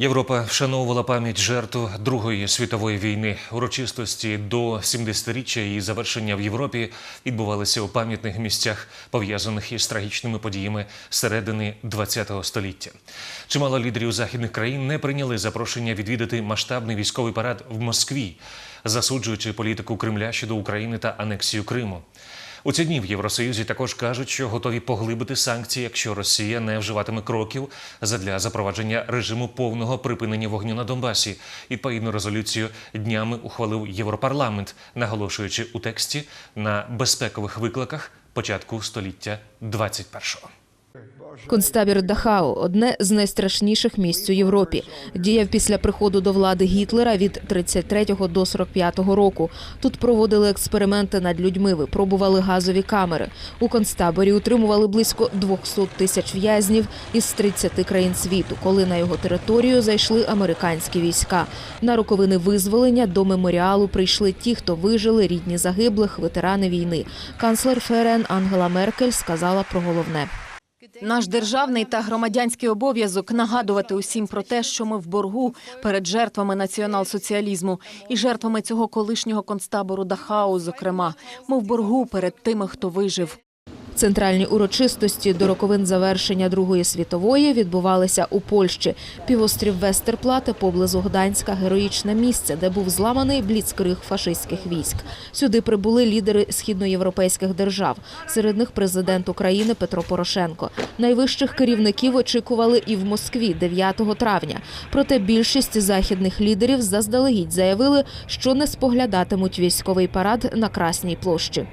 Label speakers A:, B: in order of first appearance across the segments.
A: Європа вшановувала пам'ять жертв Другої світової війни. Урочистості до 70-річчя її завершення в Європі відбувалися у пам'ятних місцях, пов'язаних із трагічними подіями середини ХХ століття. Чимало лідерів західних країн не прийняли запрошення відвідати масштабний військовий парад в Москві, засуджуючи політику Кремля щодо України та анексію Криму. У ці дні в Євросоюзі також кажуть, що готові поглибити санкції, якщо Росія не вживатиме кроків задля запровадження режиму повного припинення вогню на Донбасі. Відповідну резолюцію днями ухвалив Європарламент, наголошуючи у тексті на безпекових викликах початку століття 21-го.
B: Концтабір Дахау одне з найстрашніших місць у Європі. Діяв після приходу до влади Гітлера від 33 до 45 року. Тут проводили експерименти над людьми, випробували газові камери. У концтаборі утримували близько 200 тисяч в'язнів із 30 країн світу, коли на його територію зайшли американські війська. На роковини визволення до меморіалу прийшли ті, хто вижили, рідні загиблих, ветерани війни. Канцлер ФРН Ангела Меркель сказала про головне.
C: Наш державний та громадянський обов'язок нагадувати усім про те, що ми в боргу перед жертвами націонал-соціалізму і жертвами цього колишнього концтабору Дахау. Зокрема, ми в боргу перед тими, хто вижив.
B: Центральні урочистості до роковин завершення Другої світової відбувалися у Польщі. Півострів Вестерплате поблизу Гданська героїчне місце, де був зламаний бліцкриг фашистських військ. Сюди прибули лідери східноєвропейських держав. Серед них президент України Петро Порошенко. Найвищих керівників очікували і в Москві 9 травня. Проте більшість західних лідерів заздалегідь заявили, що не споглядатимуть військовий парад на Красній площі.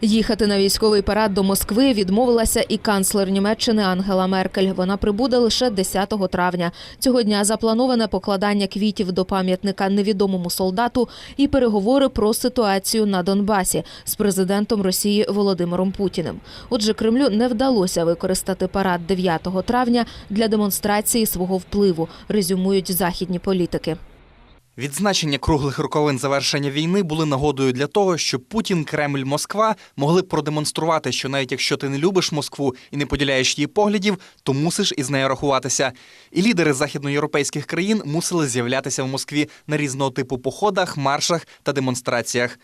B: Їхати на військовий парад до Москви відмовилася і канцлер Німеччини Ангела Меркель. Вона прибуде лише 10 травня. Цього дня заплановане покладання квітів до пам'ятника невідомому солдату і переговори про ситуацію на Донбасі з президентом Росії Володимиром Путіним. Отже, Кремлю не вдалося використати парад 9 травня для демонстрації свого впливу. Резюмують західні політики.
D: Відзначення круглих роковин завершення війни були нагодою для того, щоб Путін, Кремль, Москва могли продемонструвати, що навіть якщо ти не любиш Москву і не поділяєш її поглядів, то мусиш із нею рахуватися. І лідери західноєвропейських країн мусили з'являтися в Москві на різного типу походах, маршах та демонстраціях.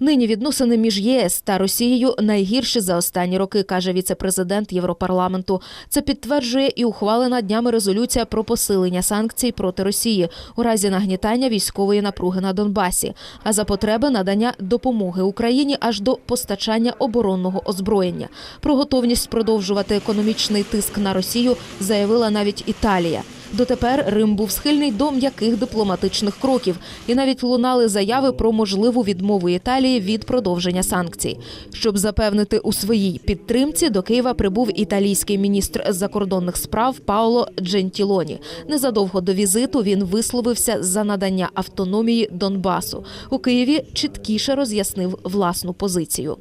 B: Нині відносини між ЄС та Росією найгірші за останні роки, каже віце-президент Європарламенту. Це підтверджує і ухвалена днями резолюція про посилення санкцій проти Росії у разі нагнітання військової напруги на Донбасі, а за потреби надання допомоги Україні аж до постачання оборонного озброєння. Про готовність продовжувати економічний тиск на Росію заявила навіть Італія. Дотепер Рим був схильний до м'яких дипломатичних кроків, і навіть лунали заяви про можливу відмову Італії від продовження санкцій. Щоб запевнити у своїй підтримці, до Києва прибув італійський міністр закордонних справ Паоло Джентілоні. Незадовго до візиту він висловився за надання автономії Донбасу. У Києві чіткіше роз'яснив власну позицію.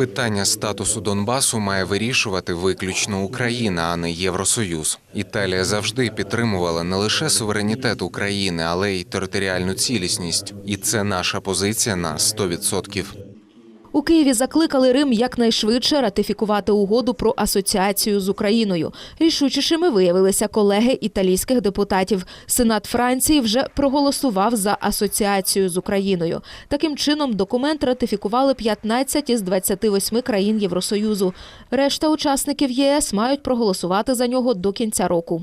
E: Питання статусу Донбасу має вирішувати виключно Україна, а не Євросоюз. Італія завжди підтримувала не лише суверенітет України, але й територіальну цілісність. І це наша позиція на 100%.
B: У Києві закликали Рим якнайшвидше ратифікувати угоду про асоціацію з Україною. Рішучішими виявилися колеги італійських депутатів. Сенат Франції вже проголосував за асоціацію з Україною. Таким чином, документ ратифікували 15 із 28 країн Євросоюзу. Решта учасників ЄС мають проголосувати за нього до кінця року.